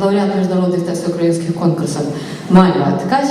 лауреат міжнародних та всеукраїнських конкурсів Мальва Ткач.